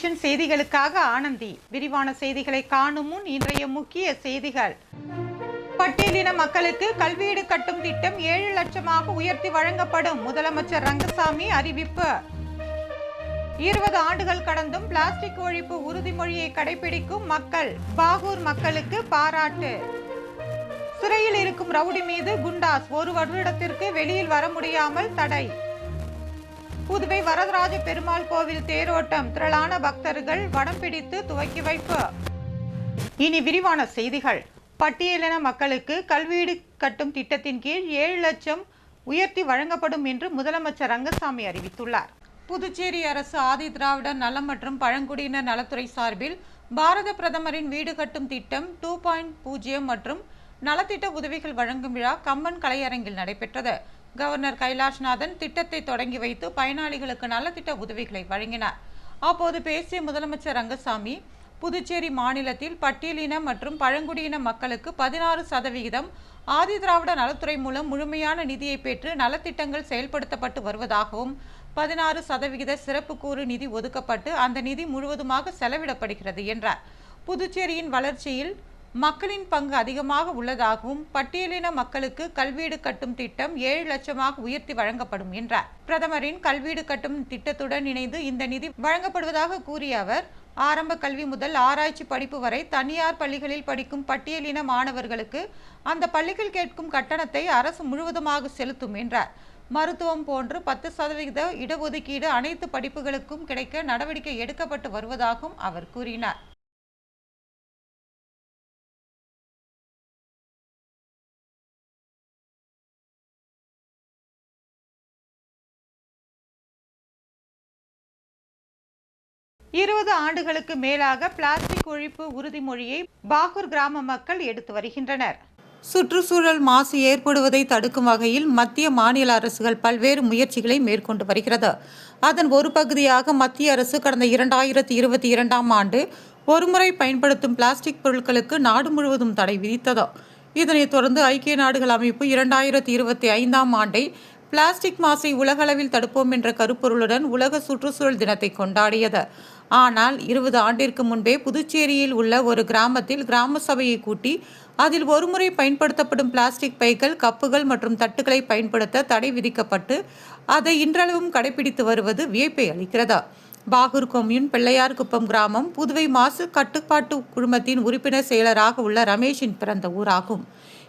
Nation செய்திகளுக்காக ஆனந்தி. விரிவான செய்திகளை காணும் முன் இன்றைய முக்கிய செய்திகள். பட்டியலின மக்களுக்கு கல்வீடு கட்டும் திட்டம் ஏழு லட்சமாக உயர்த்தி வழங்கப்படும் முதலமைச்சர் ரங்கசாமி அறிவிப்பு. இருபது ஆண்டுகள் கடந்தும் பிளாஸ்டிக் ஒழிப்பு உறுதிமொழியை கடைபிடிக்கும் மக்கள் பாகூர் மக்களுக்கு பாராட்டு. சிறையில் இருக்கும் ரவுடி மீது குண்டாஸ் ஒரு வருடத்திற்கு வெளியில் வர முடியாமல் தடை. புதுவை வரதராஜ பெருமாள் கோவில் தேரோட்டம். திரளான பக்தர்கள் வடம் பிடித்து துவக்கி வைப்பு. இனி விரிவான செய்திகள். பட்டியலின மக்களுக்கு கல்வீடு கட்டும் திட்டத்தின் கீழ் ஏழு லட்சம் உயர்த்தி வழங்கப்படும் என்று முதலமைச்சர் ரங்கசாமி அறிவித்துள்ளார். புதுச்சேரி அரசு ஆதி திராவிடர் நலம் மற்றும் பழங்குடியினர் நலத்துறை சார்பில் பாரத பிரதமரின் வீடு கட்டும் திட்டம் டூ பாயிண்ட் பூஜ்ஜியம் மற்றும் நலத்திட்ட உதவிகள் வழங்கும் விழா கம்பன் கலையரங்கில் நடைபெற்றது. கவர்னர் கைலாஷ்நாதன் திட்டத்தை தொடங்கி வைத்து பயனாளிகளுக்கு நலத்திட்ட உதவிகளை வழங்கினார். அப்போது பேசிய முதலமைச்சர் ரங்கசாமி புதுச்சேரி மாநிலத்தில் பட்டியலின மற்றும் பழங்குடியின மக்களுக்கு பதினாறு சதவிகிதம் ஆதி திராவிட நலத்துறை மூலம் முழுமையான நிதியை பெற்று நலத்திட்டங்கள் செயல்படுத்தப்பட்டு வருவதாகவும் பதினாறு சதவிகித சிறப்பு கூறு நிதி ஒதுக்கப்பட்டு அந்த நிதி முழுவதுமாக செலவிடப்படுகிறது என்றார். புதுச்சேரியின் வளர்ச்சியில் மக்களின் பங்கு அதிகமாக உள்ளதாகவும் பட்டியலின மக்களுக்கு கல்வீடு கட்டும் திட்டம் ஏழு லட்சமாக உயர்த்தி வழங்கப்படும் என்றார். பிரதமரின் கல்வீடு கட்டும் திட்டத்துடன் இணைந்து இந்த நிதி வழங்கப்படுவதாக கூறிய அவர் ஆரம்ப கல்வி முதல் ஆராய்ச்சி படிப்பு வரை தனியார் பள்ளிகளில் படிக்கும் பட்டியலின மாணவர்களுக்கு அந்த பள்ளிகள் கேட்கும் கட்டணத்தை அரசு முழுவதுமாக செலுத்தும் என்றார். மருத்துவம் போன்று பத்து சதவிகித இடஒதுக்கீடு அனைத்து படிப்புகளுக்கும் கிடைக்க நடவடிக்கை எடுக்கப்பட்டு வருவதாகவும் அவர் கூறினார். இருபது ஆண்டுகளுக்கு மேலாக பிளாஸ்டிக் ஒழிப்பு உறுதிமொழியை பாகூர் கிராம மக்கள் எடுத்து வருகின்றனர். சுற்றுச்சூழல் மாசு ஏற்படுவதை தடுக்கும் வகையில் மத்திய மாநில அரசுகள் பல்வேறு முயற்சிகளை மேற்கொண்டு வருகிறது. அதன் ஒரு பகுதியாக மத்திய அரசு கடந்த இரண்டாயிரத்தி இருபத்தி இரண்டாம் ஆண்டு ஒருமுறை பயன்படுத்தும் பிளாஸ்டிக் பொருட்களுக்கு நாடு முழுவதும் தடை விதித்தது. இதனைத் தொடர்ந்து ஐக்கிய நாடுகள் அமைப்பு இரண்டாயிரத்தி இருபத்தி ஐந்தாம் ஆண்டை பிளாஸ்டிக் மாசை உலகளவில் தடுப்போம் என்ற கருப்பொருளுடன் உலக சுற்றுச்சூழல் தினத்தை கொண்டாடியது. ஆனால் இருபது ஆண்டிற்கு முன்பே புதுச்சேரியில் உள்ள ஒரு கிராமத்தில் கிராம சபையை கூட்டி அதில் ஒருமுறை பயன்படுத்தப்படும் பிளாஸ்டிக் பைகள் கப்புகள் மற்றும் தட்டுகளை பயன்படுத்த தடை விதிக்கப்பட்டு அதை இன்றளவும் கடைபிடித்து வருவது வியப்பை அளிக்கிறதா? பாகூர் கொம்யூன் பிள்ளையார்குப்பம் கிராமம் புதுவை மாசு கட்டுப்பாட்டு குழுமத்தின் உறுப்பினர் செயலராக உள்ள ரமேஷின் பிறந்த ஊராகும்.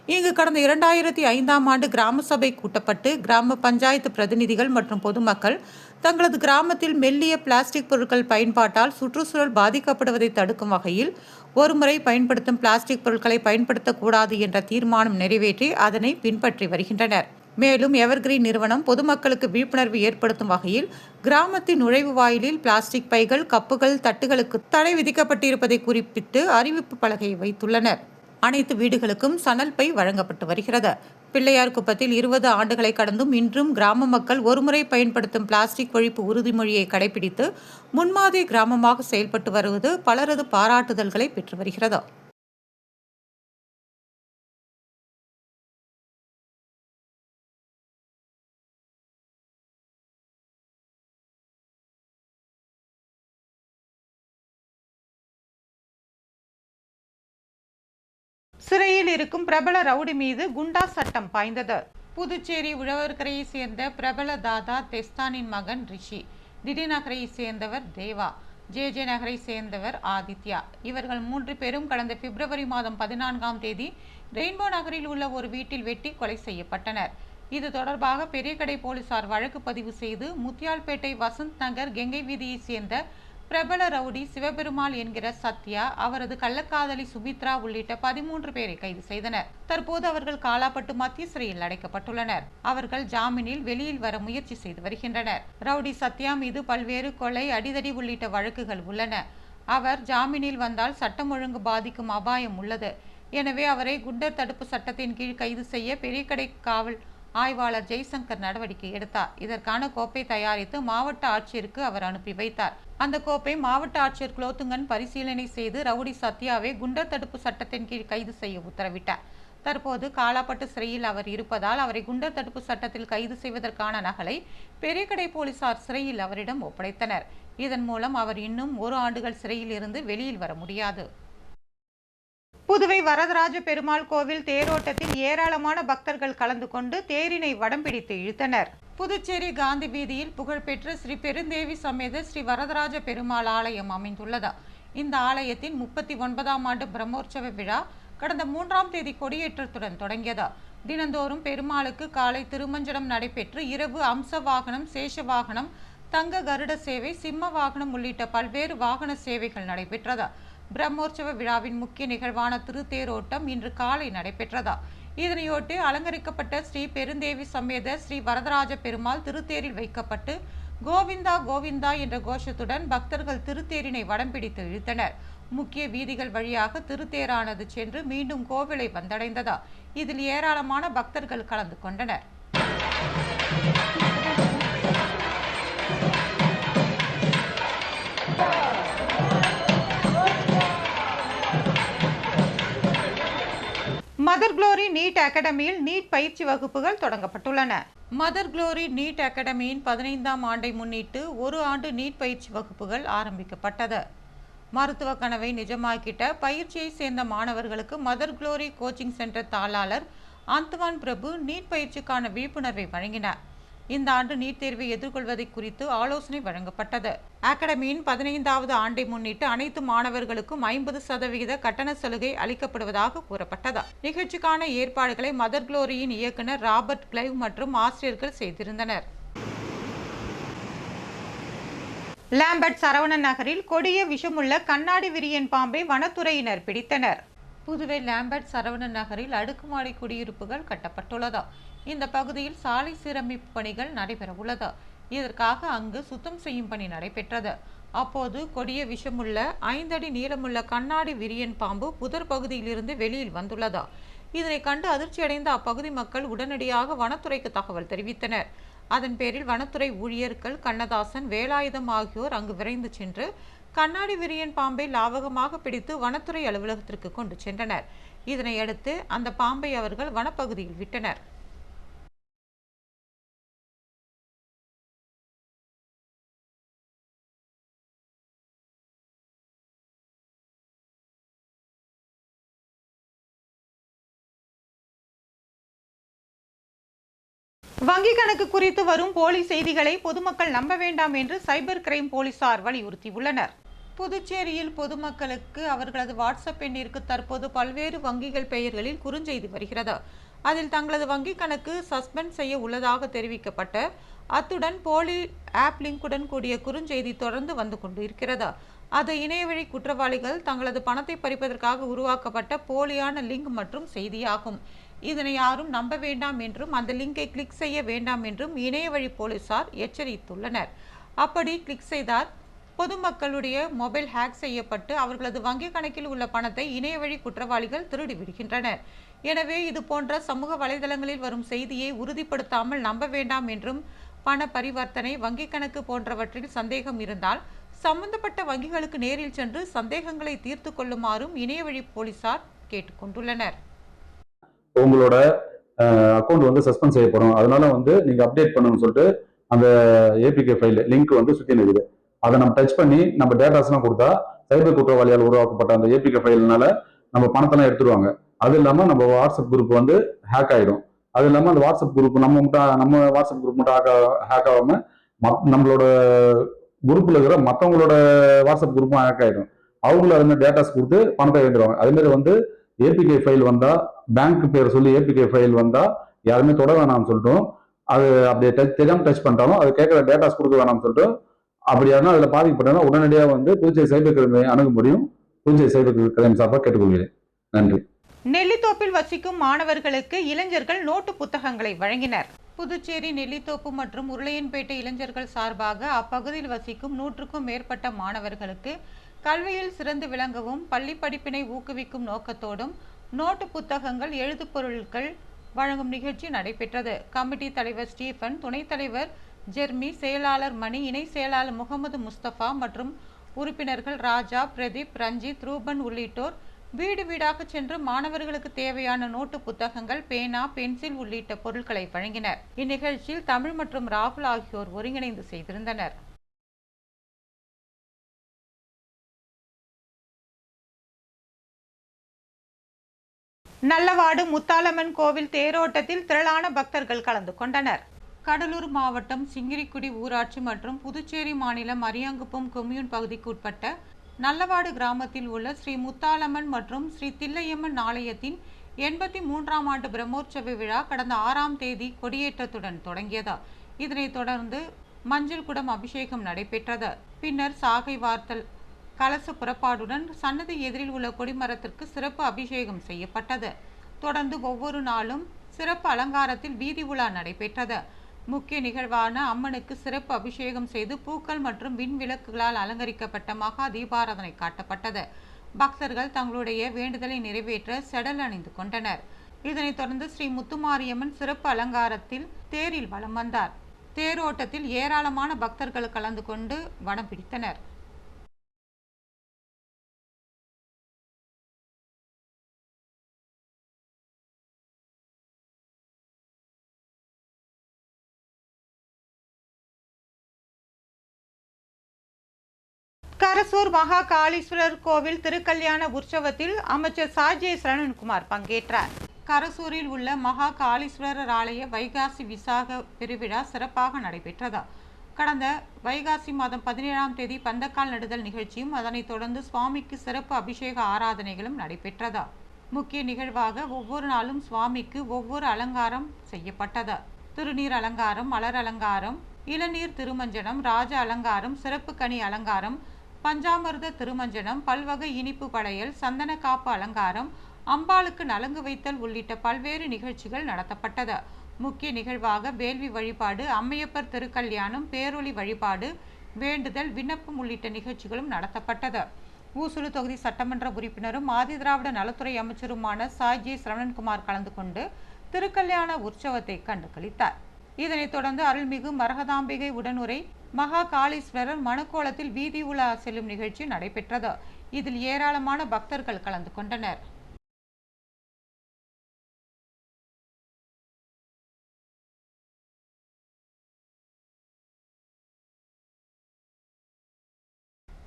இங்கு கடந்த இரண்டாயிரத்தி ஐந்தாம் ஆண்டு கிராம சபை கூட்டப்பட்டு கிராம பஞ்சாயத்து பிரதிநிதிகள் மற்றும் பொதுமக்கள் தங்களது கிராமத்தில் மெல்லிய பிளாஸ்டிக் பொருட்கள் பயன்பாட்டால் சுற்றுச்சூழல் பாதிக்கப்படுவதை தடுக்கும் வகையில் ஒருமுறை பயன்படுத்தும் பிளாஸ்டிக் பொருட்களை பயன்படுத்தக்கூடாது என்ற தீர்மானம் நிறைவேற்றி அதனை பின்பற்றி வருகின்றனர். மேலும் எவர்கிரீன் நிறுவனம் பொதுமக்களுக்கு விழிப்புணர்வு ஏற்படுத்தும் வகையில் கிராமத்தின் நுழைவு வாயிலில் பிளாஸ்டிக் பைகள் கப்புகள் தட்டுகளுக்கு தடை விதிக்கப்பட்டிருப்பதை குறிப்பிட்டு அறிவிப்பு பலகையை வைத்துள்ளனர். அனைத்து வீடுகளுக்கும் சணல் பை வழங்கப்பட்டு வருகிறது. பிள்ளையார் குப்பத்தில் இருபது ஆண்டுகளை கடந்தும் இன்றும் கிராம மக்கள் ஒருமுறை பயன்படுத்தும் பிளாஸ்டிக் ஒழிப்பு உறுதிமொழியை கடைபிடித்து முன்மாதிரி கிராமமாக செயல்பட்டு வருவது பலரது பாராட்டுதல்களை பெற்று வருகிறது. சிறையில் இருக்கும் பிரபல ரவுடி மீது குண்டா சட்டம் பாய்ந்தது. புதுச்சேரி உழவர்கரையை சேர்ந்த பிரபல தாதா தெஸ்தானின் மகன் ரிஷி திடி சேர்ந்தவர் தேவா ஜே ஜே நகரை சேர்ந்தவர் ஆதித்யா. இவர்கள் மூன்று பேரும் கடந்த பிப்ரவரி மாதம் பதினான்காம் தேதி ரெயின்போ நகரில் உள்ள ஒரு வீட்டில் வெட்டி கொலை செய்யப்பட்டனர். இது தொடர்பாக பெரியகடை போலீசார் வழக்கு பதிவு செய்து முத்தியால்பேட்டை வசந்த் நகர் கெங்கை வீதியைச் சேர்ந்த பிரபல ரவுடி சிவபெருமாள் என்கிற சத்யா அவரது கள்ளக்காதலி சுமித்ரா உள்ளிட்ட பதிமூன்று பேரை கைது செய்தனர். தற்போது அவர்கள் காலாப்பட்டு மத்திய சிறையில் அடைக்கப்பட்டுள்ளனர். அவர்கள் ஜாமீனில் வெளியில் வர முயற்சி செய்து வருகின்றனர். ரவுடி சத்யா மீது பல்வேறு கொலை அடிதடி உள்ளிட்ட வழக்குகள் உள்ளன. அவர் ஜாமீனில் வந்தால் சட்டம் ஒழுங்கு பாதிக்கும் அபாயம் உள்ளது. எனவே அவரை குண்டர் தடுப்பு சட்டத்தின் கீழ் கைது செய்ய பெரியகடை காவல் ஆய்வாளர் ஜெய்சங்கர் நடவடிக்கை எடுத்தார். இதற்கான கோப்பை தயாரித்து மாவட்ட ஆட்சியருக்கு அவர் அனுப்பி வைத்தார். அந்த கோப்பை மாவட்ட ஆட்சியர் குலோத்துங்கன் பரிசீலனை செய்து ரவுடி சத்யாவை குண்டர் தடுப்பு சட்டத்தின் கீழ் கைது செய்ய உத்தரவிட்டார். தற்போது காலாப்பட்டு சிறையில் அவர் இருப்பதால் அவரை குண்டர் தடுப்பு சட்டத்தில் கைது செய்வதற்கான நகலை பெரியகடை போலீசார் சிறையில் அவரிடம் ஒப்படைத்தனர். இதன் மூலம் அவர் இன்னும் ஒரு ஆண்டுகள் சிறையில் இருந்து வெளியில் வர முடியாது. புதுவை வரதராஜ பெருமாள் கோவில் தேரோட்டத்தில் ஏராளமான பக்தர்கள் கலந்து கொண்டு தேரினை வடம் பிடித்து இழுத்தனர். புதுச்சேரி காந்தி வீதியில் புகழ்பெற்ற ஸ்ரீ பெருந்தேவி சமேத ஸ்ரீ வரதராஜ பெருமாள் ஆலயம் அமைந்துள்ளது. இந்த ஆலயத்தின் முப்பத்தி ஒன்பதாம் ஆண்டு பிரம்மோற்சவ விழா கடந்த மூன்றாம் தேதி கொடியேற்றத்துடன் தொடங்கியது. தினந்தோறும் பெருமாளுக்கு காலை திருமஞ்சனம் நடைபெற்று இரவு அம்ச வாகனம் சேஷ வாகனம் தங்க கருட சேவை சிம்ம வாகனம் உள்ளிட்ட பல்வேறு வாகன சேவைகள் நடைபெற்றது. பிரம்மோற்சவ விழாவின் முக்கிய நிகழ்வான திருத்தேரோட்டம் இன்று காலை நடைபெற்றதா. இதனையொட்டி அலங்கரிக்கப்பட்ட ஸ்ரீ பெருந்தேவி சமேத ஸ்ரீ வரதராஜ பெருமாள் திருத்தேரில் வைக்கப்பட்டு கோவிந்தா கோவிந்தா என்ற கோஷத்துடன் பக்தர்கள் திருத்தேரினை வடம் பிடித்து இழுத்தனர். முக்கிய வீதிகள் வழியாக திருத்தேரானது சென்று மீண்டும் கோவிலை வந்தடைந்ததா? இதில் ஏராளமான பக்தர்கள் கலந்து கொண்டனர். மதர் குளோரி நீட் அகாடமியில் நீட் பயிற்சி வகுப்புகள் தொடங்கப்பட்டுள்ளன. மதர் குளோரி நீட் அகாடமியின் பதினைந்தாம் ஆண்டை முன்னிட்டு ஒரு ஆண்டு நீட் பயிற்சி வகுப்புகள் ஆரம்பிக்கப்பட்டது. மருத்துவ கனவை நிஜமாக்கிட்ட பயிற்சியை சேர்ந்த மாணவர்களுக்கு மதர் குளோரி கோச்சிங் சென்டர் தாளாளர் அந்தவான் பிரபு நீட் பயிற்சிக்கான விழிப்புணர்வை வழங்கினார். இந்த ஆண்டு நீட் தேர்வை எதிர்கொள்வதை குறித்து ஆலோசனை வழங்கப்பட்டது. அகாடமியின் பதினைந்தாவது ஆண்டை முன்னிட்டு அனைத்து மாணவர்களுக்கும் ஐம்பது சதவிகித கட்டண சலுகை அளிக்கப்படுவதாக கூறப்பட்டது. நிகழ்ச்சிக்கான ஏற்பாடுகளை மதர் குளோரியின் இயக்குனர் ராபர்ட் கிளைவ் மற்றும் ஆசிரியர்கள் செய்திருந்தனர். லாம்பர்ட் சரவணன் நகரில் கொடிய விஷமுள்ள கண்ணாடி விரியன் பாம்பை வனத்துறையினர் பிடித்தனர். புதுவை லாம்பர்ட் சரவணன் நகரில் அடுக்குமாடி குடியிருப்புகள் கட்டப்பட்டுள்ளதா. இந்த பகுதியில் சாலை சீரமைப்பு பணிகள் நடைபெறவுள்ளது இதற்காக அங்கு சுத்தம் செய்யும் பணி நடைபெற்றது. அப்போது கொடிய விஷமுள்ள ஐந்தடி நீளமுள்ள கண்ணாடி விரியன் பாம்பு புதர் பகுதியிலிருந்து வெளியில் வந்துள்ளதா. இதனை கண்டு அதிர்ச்சியடைந்த அப்பகுதி மக்கள் உடனடியாக வனத்துறைக்கு தகவல் தெரிவித்தனர். அதன் பேரில் வனத்துறை ஊழியர்கள் கண்ணதாசன் வேலாயுதம் ஆகியோர் அங்கு விரைந்து சென்று கண்ணாடி விரியன் பாம்பை லாவகமாக பிடித்து வனத்துறை அலுவலகத்திற்கு கொண்டு சென்றனர். இதனையடுத்து அந்த பாம்பை அவர்கள் வனப்பகுதியில் விட்டனர். வங்கி கணக்கு குறித்து வரும் போலி செய்திகளை பொதுமக்கள் நம்ப வேண்டாம் என்று சைபர் கிரைம் போலீசார் வலியுறுத்தியுள்ளனர். புதுச்சேரியில் பொதுமக்களுக்கு அவர்களது வாட்ஸ்அப் எண்ணிற்கு தற்போது பல்வேறு வங்கிகள் பெயர்களில் குறுஞ்செய்தி வருகிறது. அதில் தங்களது வங்கி கணக்கு சஸ்பெண்ட் செய்ய உள்ளதாக தெரிவிக்கப்பட்ட அத்துடன் போலி ஆப் லிங்குடன் கூடிய குறுஞ்செய்தி தொடர்ந்து வந்து கொண்டிருக்கிறது. அது இணையவழி குற்றவாளிகள் தங்களது பணத்தை பறிப்பதற்காக உருவாக்கப்பட்ட போலியான லிங்க் மற்றும் செய்தியாகும். இதனை யாரும் நம்ப வேண்டாம் என்றும் அந்த லிங்கை கிளிக் செய்ய வேண்டாம் என்றும் இணையவழி போலீசார் எச்சரித்துள்ளனர். அப்படி கிளிக் செய்தால் பொதுமக்களுடைய மொபைல் ஹேக் செய்யப்பட்டு அவர்களது வங்கி கணக்கில் உள்ள பணத்தை இணையவழி குற்றவாளிகள் திருடி விடுகின்றனர் எனவே இது போன்ற சமூக வலைதளங்களில் வரும் செய்தியை உறுதிப்படுத்தாமல் நம்ப வேண்டாம் என்றும் பண பரிவர்த்தனை வங்கிக் கணக்கு போன்றவற்றில் சந்தேகம் இருந்தால் சம்பந்தப்பட்ட வங்கிகளுக்கு நேரில் சென்று சந்தேகங்களை தீர்த்து கொள்ளுமாறும் இணையவழி போலீசார் கேட்டுக்கொண்டுள்ளனர் உங்களோட அக்கௌண்ட் வந்து சஸ்பெண்ட் செய்யப்படும் அதனால வந்து நீங்க அப்டேட் பண்ணணும்னு சொல்லிட்டு அந்த ஏபிகே ஃபைல் லிங்க் வந்து சுத்தி நிற்குது அதை நம்ம டச் பண்ணி நம்ம டேட்டாஸ்லாம் கொடுத்தா சைபர் குற்றவாளியால் உருவாக்கப்பட்ட அந்த ஏபிகே ஃபைல்னால நம்ம பணத்தெல்லாம் எடுத்துருவாங்க. அது இல்லாம நம்ம வாட்ஸ்அப் குரூப் வந்து ஹேக் ஆயிடும். அது இல்லாம அந்த வாட்ஸ்அப் குரூப் நம்ம மட்டும் நம்ம வாட்ஸ்அப் குரூப் மட்டும் ஹேக் ஹேக் ஆகாம நம்மளோட குரூப்ல இருக்கிற மற்றவங்களோட வாட்ஸ்அப் குரூப்பும் ஹேக் ஆயிடும். அவங்களும் அதுமாதிரி டேட்டாஸ் கொடுத்து பணத்தை எழுந்துருவாங்க அதே மாதிரி வந்து ஏபிகே ஃபைல் வந்தா பேங்க் பேர் சொல்லி ஏபிகே ஃபைல் வந்தா யாருமே தொட வேணாம்னு சொல்லிட்டோம். அது அப்படியே டச் தெரியாமல் டச் பண்ணிட்டாலும் அது கேட்குற டேட்டாஸ் கொடுக்க வேணாம்னு சொல்லிட்டு அப்படி யாருன்னா அதில் பாதிக்கப்பட்டனா உடனடியாக வந்து புதுச்சேரி சைபர் கிரைமை அணுக முடியும். புதுச்சேரி சைபர் கிரைம் சார்பாக கேட்டுக்கொள்கிறேன். நன்றி. நெல்லித்தோப்பில் வசிக்கும் மாணவர்களுக்கு இளைஞர்கள் நோட்டு புத்தகங்களை வழங்கினர். புதுச்சேரி நெல்லித்தோப்பு மற்றும் உருளையன்பேட்டை இளைஞர்கள் சார்பாக அப்பகுதியில் வசிக்கும் நூற்றுக்கும் மேற்பட்ட மாணவர்களுக்கு கல்வியில் சிறந்து விளங்கவும் பள்ளி படிப்பினை ஊக்குவிக்கும் நோக்கத்தோடும் நோட்டு புத்தகங்கள் எழுதுப்பொருட்கள் வழங்கும் நிகழ்ச்சி நடைபெற்றது. கமிட்டி தலைவர் ஸ்டீஃபன் துணைத் தலைவர் ஜெர்மி செயலாளர் மணி இணை செயலாளர் முகமது முஸ்தபா மற்றும் உறுப்பினர்கள் ராஜா பிரதீப் ரஞ்சித் ரூபன் உள்ளிட்டோர் வீடு வீடாக சென்று மாணவர்களுக்கு தேவையான நோட்டு புத்தகங்கள் பேனா பென்சில் உள்ளிட்ட பொருட்களை வழங்கினர். இந்நிகழ்ச்சியில் தமிழ் மற்றும் ராகுல் ஆகியோர் ஒருங்கிணைந்து செய்திருந்தனர். நல்லவாடு முத்தாலம்மன் கோவில் தேரோட்டத்தில் திரளான பக்தர்கள் கலந்து கொண்டனர். கடலூர் மாவட்டம் சிங்கிரிக்குடி ஊராட்சி மற்றும் புதுச்சேரி மாநிலம் அரியாங்குப்பம் கொம்யூன் பகுதிக்கு உட்பட்ட நல்லவாடு கிராமத்தில் உள்ள ஸ்ரீ முத்தாலம்மன் மற்றும் ஸ்ரீ தில்லையம்மன் ஆலயத்தின் எண்பத்தி மூன்றாம் ஆண்டு பிரம்மோற்சவ விழா கடந்த ஆறாம் தேதி கொடியேற்றத்துடன் தொடங்கியது. இதனைத் தொடர்ந்து மஞ்சள் குடம் அபிஷேகம் நடைபெற்றது. பின்னர் சாகை வார்த்தல் கலச புறப்பாடுடன் சன்னதி எதிரில் உள்ள கொடிமரத்திற்கு சிறப்பு அபிஷேகம் செய்யப்பட்டது. தொடர்ந்து ஒவ்வொரு நாளும் சிறப்பு அலங்காரத்தில் வீதி உலா நடைபெற்றது. முக்கிய நிகழ்வான அம்மனுக்கு சிறப்பு அபிஷேகம் செய்து பூக்கள் மற்றும் விண் விளக்குகளால் அலங்கரிக்கப்பட்ட மகா தீபாராதனை காட்டப்பட்டது. பக்தர்கள் தங்களுடைய வேண்டுதலை நிறைவேற்ற செடல் அணிந்து கொண்டனர். இதனைத் தொடர்ந்து ஸ்ரீ முத்துமாரியம்மன் சிறப்பு அலங்காரத்தில் தேரில் வலம் வந்தார். தேரோட்டத்தில் ஏராளமான பக்தர்கள் கலந்து கொண்டு வடம் பிடித்தனர். கரசூர் மகா காளீஸ்வரர் கோவில் திருக்கல்யாண உற்சவத்தில் அமைச்சர் சாஜே சரவணன்குமார் பங்கேற்றார். கரசூரில் உள்ள மகா காளீஸ்வரர் ஆலய வைகாசி விசாக பெருவிழா சிறப்பாக நடைபெற்றது. கடந்த வைகாசி மாதம் பதினேழாம் தேதி பந்தக்கால் நடுதல் நிகழ்ச்சியும் அதனைத் தொடர்ந்து சுவாமிக்கு சிறப்பு அபிஷேக ஆராதனைகளும் நடைபெற்றது. முக்கிய நிகழ்வாக ஒவ்வொரு நாளும் சுவாமிக்கு ஒவ்வொரு அலங்காரம் செய்யப்பட்டது. திருநீர் அலங்காரம் மலர் அலங்காரம் இளநீர் திருமஞ்சனம் ராஜ அலங்காரம் சிறப்பு கனி அலங்காரம் பஞ்சாமிர்த திருமஞ்சனம் பல்வகை இனிப்பு படையல் சந்தன காப்பு அலங்காரம் அம்பாளுக்கு நலங்கு வைத்தல் உள்ளிட்ட பல்வேறு நிகழ்ச்சிகள் நடத்தப்பட்டது. முக்கிய நிகழ்வாக வேள்வி வழிபாடு அம்மையப்பர் திருக்கல்யாணம் பேரொளி வழிபாடு வேண்டுதல் விண்ணப்பம் உள்ளிட்ட நிகழ்ச்சிகளும் நடத்தப்பட்டது. ஊசுலு தொகுதி சட்டமன்ற உறுப்பினரும் ஆதிதிராவிட நலத்துறை அமைச்சருமான சாய் ஜே. சரவணன்குமார் கலந்து கொண்டு திருக்கல்யாண உற்சவத்தை கண்டு கழித்தார் இதனைத் தொடர்ந்து அருள்மிகு மரகதாம்பிகை உடனுரை மகா காளீஸ்வரர் மணக்கோலத்தில் வீதி உலா செல்லும் நிகழ்ச்சி நடைபெற்றது. இதில் ஏராளமான பக்தர்கள் கலந்து கொண்டனர்.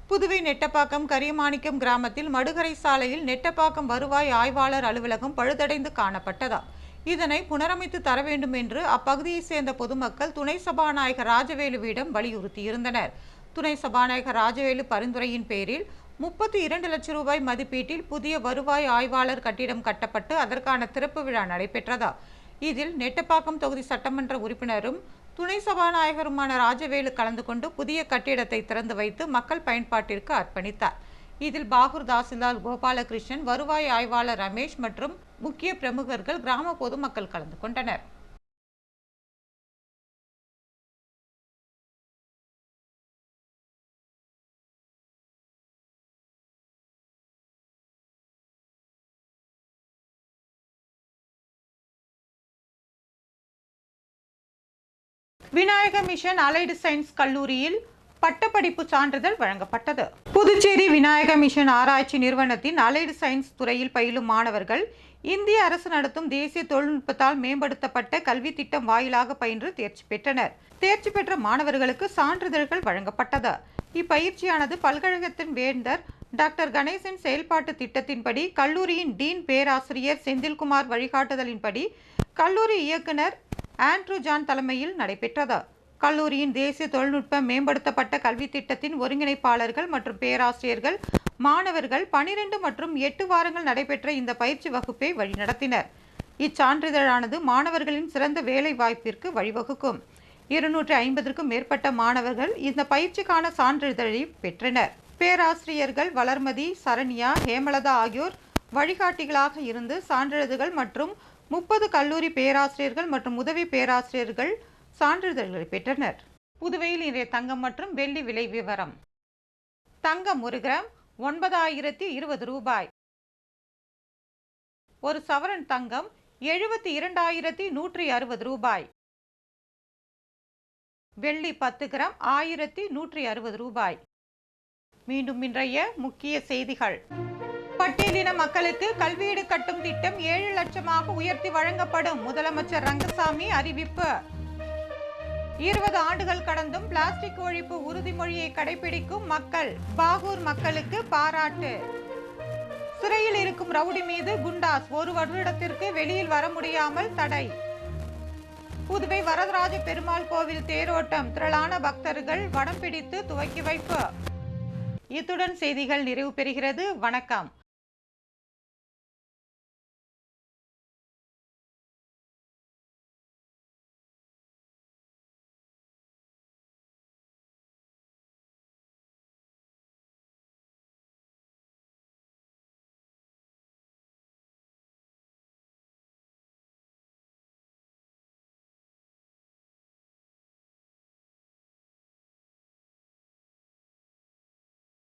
புதுவை நெட்டப்பாக்கம் கரியமாணிக்கம் கிராமத்தில் மடுகரை சாலையில் நெட்டப்பாக்கம் வருவாய் ஆய்வாளர் அலுவலகம் பழுதடைந்து காணப்பட்டதா இதனை புனரமைத்து தர வேண்டும் என்று அப்பகுதியைச் சேர்ந்த பொதுமக்கள் துணை சபாநாயகர் ராஜவேலுவிடம் வலியுறுத்தியிருந்தனர். துணை சபாநாயகர் ராஜவேலு பரிந்துரையின் பேரில் முப்பத்தி இரண்டு லட்சம் ரூபாய் மதிப்பீட்டில் புதிய வருவாய் ஆய்வாளர் கட்டிடம் கட்டப்பட்டு அதற்கான திறப்பு விழா நடைபெற்றதா. இதில் நெட்டப்பாக்கம் தொகுதி சட்டமன்ற உறுப்பினரும் துணை சபாநாயகருமான ராஜவேலு கலந்து கொண்டு புதிய கட்டிடத்தை திறந்து வைத்து மக்கள் பயன்பாட்டிற்கு அர்ப்பணித்தார். இதில் பாகூர் தாசில்தார் கோபாலகிருஷ்ணன் வருவாய் ஆய்வாளர் ரமேஷ் மற்றும் முக்கிய பிரமுகர்கள் கிராம பொதுமக்கள் கலந்து கொண்டனர். விநாயக மிஷன் அலைடு சயின்ஸ் கல்லூரியில் பட்டப்படிப்பு சான்றிதழ் வழங்கப்பட்டது. புதுச்சேரி விநாயக மிஷன் ஆராய்ச்சி நிறுவனத்தின் அலைடு சயின்ஸ் துறையில் பயிலும் மாணவர்கள் இந்திய அரசு நடத்தும் தேசிய தொழில்நுட்பத்தால் மேம்படுத்தப்பட்ட கல்வி திட்டம் வாயிலாக பயின்று தேர்ச்சி பெற்றனர். தேர்ச்சி பெற்ற மாணவர்களுக்கு சான்றிதழ்கள் வழங்கப்பட்டது. இப்பயிற்சியானது பல்கழகத்தின் வேந்தர் டாக்டர் கணேசன் செயல்பாட்டு திட்டத்தின்படி கல்லூரியின் டீன் பேராசிரியர் செந்தில்குமார் வழிகாட்டுதலின்படி கல்லூரி இயக்குனர் ஆண்ட்ரூ ஜான் தலைமையில் நடைபெற்றது. கல்லூரியின் தேசிய தொழில்நுட்ப மேம்படுத்தப்பட்ட கல்வி திட்டத்தின் ஒருங்கிணைப்பாளர்கள் மற்றும் பேராசிரியர்கள் மாணவர்கள் பனிரெண்டு மற்றும் எட்டு வாரங்கள் நடைபெற்ற இந்த பயிற்சி வகுப்பை வழிநடத்தினர். இச்சான்றிதழானது மாணவர்களின் சிறந்த வேலை வாய்ப்பிற்கு வழிவகுக்கும். இருநூற்றி ஐம்பதற்கும் மேற்பட்ட மாணவர்கள் இந்த பயிற்சிக்கான சான்றிதழை பெற்றனர். பேராசிரியர்கள் வளர்மதி சரண்யா ஹேமலதா ஆகியோர் வழிகாட்டிகளாக இருந்து சான்றிதழ்கள் மற்றும் முப்பது கல்லூரி பேராசிரியர்கள் மற்றும் உதவி பேராசிரியர்கள் சான்றிதழ்களை பெற்றனர். புதுவையில் இன்றைய தங்கம் மற்றும் வெள்ளி விலை விவரம். தங்கம் ஒரு கிராம் ஒன்பதாயிரத்தி இருபது ரூபாய். ஒரு சவரன் தங்கம் எழுபத்தி இரண்டாயிரத்தி நூற்றி அறுபது ரூபாய். வெள்ளி பத்து கிராம் ஆயிரத்தி நூற்றி அறுபது ரூபாய். மீண்டும் இன்றைய முக்கிய செய்திகள். பட்டியலின மக்களுக்கு கல்வீடு கட்டும் திட்டம் ஏழு லட்சமாக உயர்த்தி வழங்கப்படும். முதலமைச்சர் ரங்கசாமி அறிவிப்பு. இருபது ஆண்டுகள் கடந்தும் பிளாஸ்டிக் ஒழிப்பு உறுதிமொழியை கடைபிடிக்கும் மக்கள் பாகூர் மக்களுக்கு பாராட்டு. சிறையில் இருக்கும் ரவுடி மீது குண்டாஸ் ஒரு வருடத்திற்கு வெளியில் வர முடியாமல் தடை. புதுவை வரதராஜ பெருமாள் கோவில் தேரோட்டம் திரளான பக்தர்கள் வடம் பிடித்து துவக்கி வைப்பு. இத்துடன் செய்திகள் நிறைவு பெறுகிறது. வணக்கம்.